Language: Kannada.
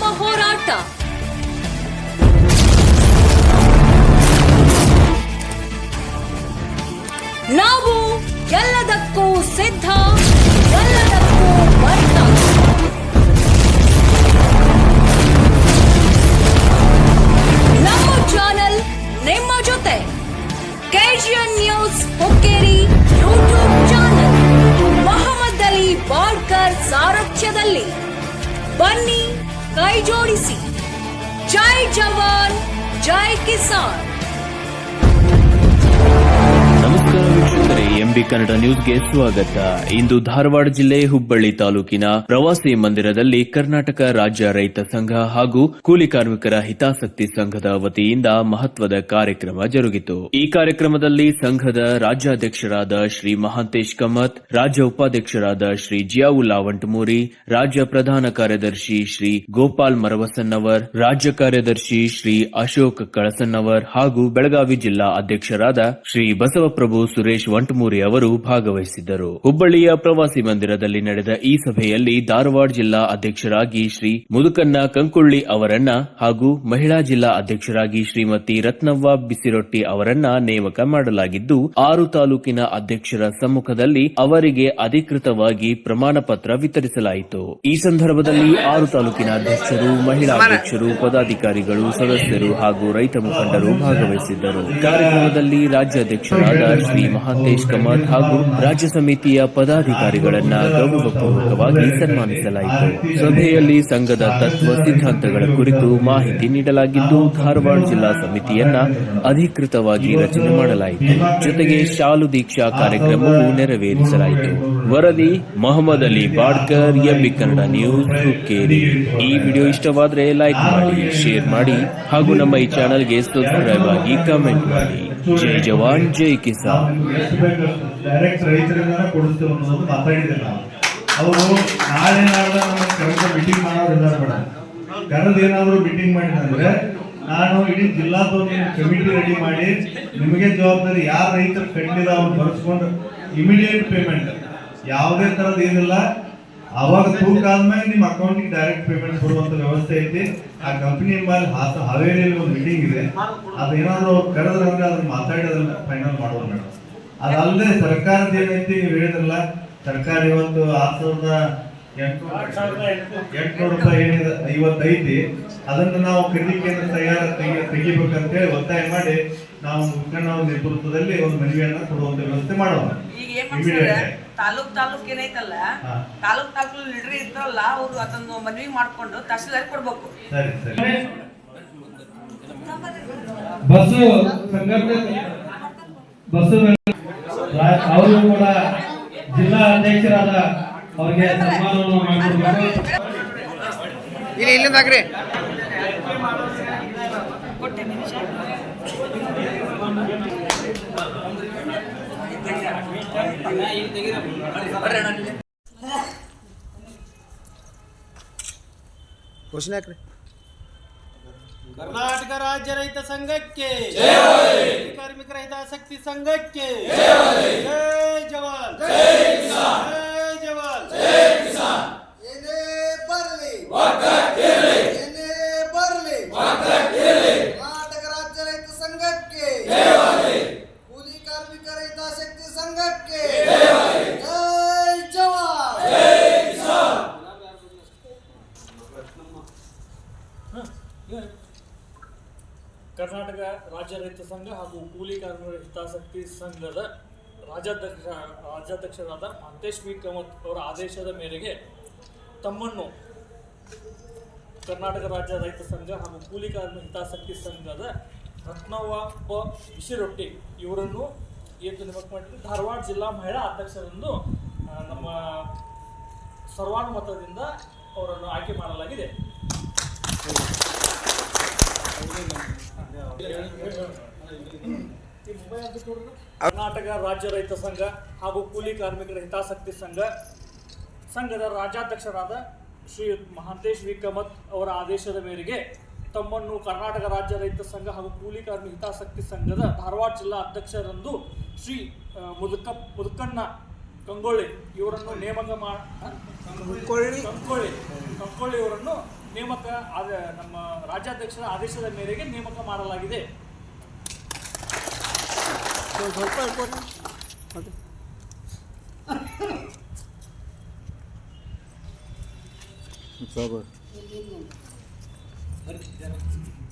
ನಮ್ಮ ಹೋರಾಟ. ನಾವು ಎಲ್ಲದಕ್ಕೂ ಸಿದ್ಧ, ಎಲ್ಲದಕ್ಕೂ ಬದ್ಧ. ನಮ್ಮ ಚಾನೆಲ್ ನಿಮ್ಮ ಜೊತೆ. KGN news Hukkeri YouTube channel Mohammed Ali Badkar ಸಾರಥ್ಯದಲ್ಲಿ. ಬನ್ನಿ. ಕೈ ಜೋಡಿಸಿ ಜೈ ಜವಾನ್ ಜೈ ಕಿಸಾನ್ ಎಂಬಿ ಕನ್ನಡ ನ್ಯೂಸ್ಗೆ ಸ್ವಾಗತ. ಇಂದು ಧಾರವಾಡ ಜಿಲ್ಲೆ ಹುಬ್ಬಳ್ಳಿ ತಾಲೂಕಿನ ಪ್ರವಾಸಿ ಮಂದಿರದಲ್ಲಿ ಕರ್ನಾಟಕ ರಾಜ್ಯ ರೈತ ಸಂಘ ಹಾಗೂ ಕೂಲಿ ಕಾರ್ಮಿಕರ ಹಿತಾಸಕ್ತಿ ಸಂಘದ ವತಿಯಿಂದ ಮಹತ್ವದ ಕಾರ್ಯಕ್ರಮ ಜರುಗಿತು. ಈ ಕಾರ್ಯಕ್ರಮದಲ್ಲಿ ಸಂಘದ ರಾಜ್ಯಾಧ್ಯಕ್ಷರಾದ ಶ್ರೀ ಮಹಾಂತೇಶ್ ಕಮತ್, ರಾಜ್ಯ ಉಪಾಧ್ಯಕ್ಷರಾದ ಶ್ರೀ ಜಿಯಾವುಲ್ಲಾ ವಂಟಮೂರಿ, ರಾಜ್ಯ ಪ್ರಧಾನ ಕಾರ್ಯದರ್ಶಿ ಶ್ರೀ ಗೋಪಾಲ್ ಮರವಸನ್ನವರ್, ರಾಜ್ಯ ಕಾರ್ಯದರ್ಶಿ ಶ್ರೀ ಅಶೋಕ್ ಕಳಸನ್ನವರ್ ಹಾಗೂ ಬೆಳಗಾವಿ ಜಿಲ್ಲಾ ಅಧ್ಯಕ್ಷರಾದ ಶ್ರೀ ಬಸವಪ್ರಭು ಸುರೇಶ್ ವಂಟಮೂರಿ ಅವರು ಭಾಗವಹಿಸಿದ್ದರು. ಹುಬ್ಬಳ್ಳಿಯ ಪ್ರವಾಸಿ ಮಂದಿರದಲ್ಲಿ ನಡೆದ ಈ ಸಭೆಯಲ್ಲಿ ಧಾರವಾಡ ಜಿಲ್ಲಾ ಅಧ್ಯಕ್ಷರಾಗಿ ಶ್ರೀ ಮುದುಕನ್ನ ಕಂಕುಳ್ಳಿ ಅವರನ್ನ ಹಾಗೂ ಮಹಿಳಾ ಜಿಲ್ಲಾ ಅಧ್ಯಕ್ಷರಾಗಿ ಶ್ರೀಮತಿ ರತ್ನವ್ವ ಬಿಸಿರೊಟ್ಟಿ ಅವರನ್ನ ನೇಮಕ ಮಾಡಲಾಗಿದ್ದು, ಆರು ತಾಲೂಕಿನ ಅಧ್ಯಕ್ಷರ ಸಮ್ಮುಖದಲ್ಲಿ ಅವರಿಗೆ ಅಧಿಕೃತವಾಗಿ ಪ್ರಮಾಣ ಪತ್ರ ವಿತರಿಸಲಾಯಿತು. ಈ ಸಂದರ್ಭದಲ್ಲಿ ಆರು ತಾಲೂಕಿನ ಅಧ್ಯಕ್ಷರು, ಮಹಿಳಾ ಅಧ್ಯಕ್ಷರು, ಪದಾಧಿಕಾರಿಗಳು, ಸದಸ್ಯರು ಹಾಗೂ ರೈತ ಮುಖಂಡರು ಭಾಗವಹಿಸಿದ್ದರು. ಕಾರ್ಯಕ್ರಮದಲ್ಲಿ ರಾಜ್ಯಾಧ್ಯಕ್ಷರಾದ ಶ್ರೀ ಮಹಾಂತೇಶ್ ಕಮತ್ ಹಾಗೂ ರಾಜ್ಯ ಸಮಿತಿಯ ಪದಾಧಿಕಾರಿಗಳನ್ನ ಗೌರವಪೂರ್ವಕವಾಗಿ ಸನ್ಮಾನಿಸಲಾಯಿತು. ಸಭೆಯಲ್ಲಿ ಸಂಘದ ತತ್ವ ಸಿದ್ಧಾಂತಗಳ ಕುರಿತು ಮಾಹಿತಿ ನೀಡಲಾಗಿದ್ದು, ಧಾರವಾಡ ಜಿಲ್ಲಾ ಸಮಿತಿಯನ್ನ ಅಧಿಕೃತವಾಗಿ ರಚನೆ ಮಾಡಲಾಯಿತು. ಜೊತೆಗೆ ಶಾಲು ದೀಕ್ಷಾ ಕಾರ್ಯಕ್ರಮವು ನೆರವೇರಿಸಲಾಯಿತು. ವರದಿ, ಮೊಹಮ್ಮದ್ ಅಲಿ ಬಾಡ್ಕರ್, ಎಂಬಿ ಕನ್ನಡ ನ್ಯೂಸ್, ಹುಕ್ಕೇರಿ. ಈ ವಿಡಿಯೋ ಇಷ್ಟವಾದರೆ ಲೈಕ್ ಮಾಡಿ, ಶೇರ್ ಮಾಡಿ ಹಾಗೂ ನಮ್ಮ ಈ ಚಾನೆಲ್ಗೆ ಸಬ್ಸ್ಕ್ರೈಬ್ ಆಗಿ ಕಮೆಂಟ್ ಮಾಡಿ. ಜೈ ಜವಾನ್ ಜೈ ಕಿಸಾನ್. ಡೈರೆಕ್ಟ್ ರೈತರಿಂದಾನೆ ಕೊಡಿಸ್ತೇವೆ ಅನ್ನೋದನ್ನು ಮಾತಾಡಿದೆ ನಾವು. ಅವರು ನಾಳೆ ನಾಳೆ ನಮಗೆ ಕರೆದ ಮೀಟಿಂಗ್ ಮಾಡೋರು ಇದ್ದಾರೆ ಮೇಡಮ್ ಕರೆದು ಏನಾದರೂ ಮೀಟಿಂಗ್ ಮಾಡಿದ್ರೆ ನಾನು ಇಡೀ ಜಿಲ್ಲಾ ಕಮಿಟಿ ರೆಡಿ ಮಾಡಿ ನಿಮಗೆ ಜವಾಬ್ದಾರಿ ಯಾರು ರೈತರು ಕಂಡಿಲ್ಲ ಅವ್ರು ಬರ್ಸ್ಕೊಂಡು ಇಮಿಡಿಯೇಟ್ ಪೇಮೆಂಟ್ ಯಾವುದೇ ಥರದ್ದು ಏನಿಲ್ಲ. ಅವಾಗ ತೂಕ ಆದ್ಮೇಲೆ ನಿಮ್ಮ ಅಕೌಂಟಿಗೆ ಡೈರೆಕ್ಟ್ ಪೇಮೆಂಟ್ ಕೊಡುವಂತ ವ್ಯವಸ್ಥೆ ಐತಿ. ಆ ಕಂಪನಿ ಮೇಲೆ ಹಾಸ ಹಾವೇರಿಯಲ್ಲಿ ಒಂದು ಮೀಟಿಂಗ್ ಇದೆ. ಅದೇನಾದ್ರು ಕರೆದ್ರ ಅಂದ್ರೆ ಅದನ್ನ ಮಾತಾಡಿ ಅದನ್ನ ಫೈನಲ್ ಮಾಡುವ ಮೇಡಮ್ ಅದಲ್ಲದೆ ಸರ್ಕಾರದ ಏನೈತಿ ನೀವು ಹೇಳಿದ್ರಲ್ಲ ಸರ್ಕಾರ ಇವತ್ತು ಆರ್ ಸಾವಿರದ ಎಂಟುನೂರು ರೂಪಾಯಿ ಏನಿದೆ ಐವತ್ತೈತಿ. ಅದನ್ನ ನಾವು ಖರೀದಿ ಕೇಂದ್ರ ತಯಾರ ತೆಗಿ ತೆಗಿಬೇಕಂತೇಳಿ ಒತ್ತಾಯ ಮಾಡಿ ನಾವು ಮುಖಂಡ ನೇತೃತ್ವದಲ್ಲಿ ಒಂದು ಮನವಿಯನ್ನ ಕೊಡುವಂತ ವ್ಯವಸ್ಥೆ ಮಾಡೋಣ. ಈಗ ಏನ್ ಮಾಡ್ತಾರೆ. ತಾಲೂಕ್ ತಾಲೂಕ್ ಏನೈತಲ್ಲ. ತಾಲೂಕ್ ತಾಲೂಕ್ ಲೀಡರ್ ಇದ್ರಲ್ಲ ಅವ್ರು ಅದನ್ನು ಮನವಿ ಮಾಡ್ಕೊಂಡು ತಹಸೀಲ್ದಾರ್ ಕೊಡ್ಬೇಕು. ಸರಿ ಸರಿ. ಬಸ್ಸು ಸಂಘಟನೆ ಬಸ್ಸು ಅವರು ಕೂಡ ಜಿಲ್ಲಾ ಅಧ್ಯಕ್ಷರಾದ ಅವರಿಗೆ ಸನ್ಮಾನವನ್ನು ಮಾಡಿಕೊಡ್ಬೇಕು. ಇಲ್ಲಿ ಇಲ್ಲಿಂದ ನಿಮಿಷ. ಘೋಷಣೆ ಹಾಕ್ರಿ ಕರ್ನಾಟಕ ರಾಜ್ಯ ರೈತ ಸಂಘಕ್ಕೆ ಕಾರ್ಮಿಕರ ಹಿತಾಸಕ್ತಿ ಸಂಘಕ್ಕೆ ಜೈ ಜವಾನ್ ಜೈ ಏನೇ ಬರಲಿ ಏನೇ ಬರಲಿ ಕರ್ನಾಟಕ ರಾಜ್ಯ ರೈತ ಸಂಘಕ್ಕೆ ಕೂಲಿ ಕಾರ್ಮಿಕರ ಹಿತಾಸಕ್ತಿ ಸಂಘಕ್ಕೆ. ಜೈ ಜವಾನ್. ಕರ್ನಾಟಕ ರಾಜ್ಯ ರೈತ ಸಂಘ ಹಾಗೂ ಕೂಲಿ ಕಾರ್ಮಿಕರ ಹಿತಾಸಕ್ತಿ ಸಂಘದ ರಾಜ್ಯಾಧ್ಯಕ್ಷ ರಾಜ್ಯಾಧ್ಯಕ್ಷರಾದ ಮಹಂತೇಶ್ ಬಿ ಕಾಮತ್ ಅವರ ಆದೇಶದ ಮೇರೆಗೆ ತಮ್ಮನ್ನು ಕರ್ನಾಟಕ ರಾಜ್ಯ ರೈತ ಸಂಘ ಹಾಗೂ ಕೂಲಿ ಕಾರ್ಮಿಕ ಹಿತಾಸಕ್ತಿ ಸಂಘದ ರತ್ನವ್ವ ಬಿಸಿರೊಟ್ಟಿ ಇವರನ್ನು ಏನು ನಿಮಗೆ ಮಾಡಿದ್ದು ಧಾರವಾಡ ಜಿಲ್ಲಾ ಮಹಿಳಾ ಅಧ್ಯಕ್ಷರೆಂದು ನಮ್ಮ ಸರ್ವಾನುಮತದಿಂದ ಅವರನ್ನು ಆಯ್ಕೆ ಮಾಡಲಾಗಿದೆ. ಕರ್ನಾಟಕ ರಾಜ್ಯ ರೈತ ಸಂಘ ಹಾಗೂ ಕೂಲಿ ಕಾರ್ಮಿಕರ ಹಿತಾಸಕ್ತಿ ಸಂಘ, ಸಂಘದ ರಾಜ್ಯಾಧ್ಯಕ್ಷರಾದ ಶ್ರೀ ಮಹಾಂತೇಶ್ ವಿ. ಕಮತ್ ಅವರ ಆದೇಶದ ಮೇರೆಗೆ ತಮ್ಮನ್ನು ಕರ್ನಾಟಕ ರಾಜ್ಯ ರೈತ ಸಂಘ ಹಾಗೂ ಕೂಲಿ ಕಾರ್ಮಿಕ ಹಿತಾಸಕ್ತಿ ಸಂಘದ ಧಾರವಾಡ ಜಿಲ್ಲಾ ಅಧ್ಯಕ್ಷರಂದು ಶ್ರೀ ಮುದುಕ ಮುದುಕಣ್ಣ ಕಂಗೊಳ್ಳಿ ಇವರನ್ನು ನೇಮಕ ಮಾಡಿ ಕಂಕೊಳ್ಳಿ ಕಂಕೊಳ್ಳಿ ಇವರನ್ನು ನೇಮಕ ಆದ ನಮ್ಮ ರಾಜ್ಯಾಧ್ಯಕ್ಷರ ಆದೇಶದ ಮೇರೆಗೆ ನೇಮಕ ಮಾಡಲಾಗಿದೆ. ಸಾಗರ್ やろうと思って。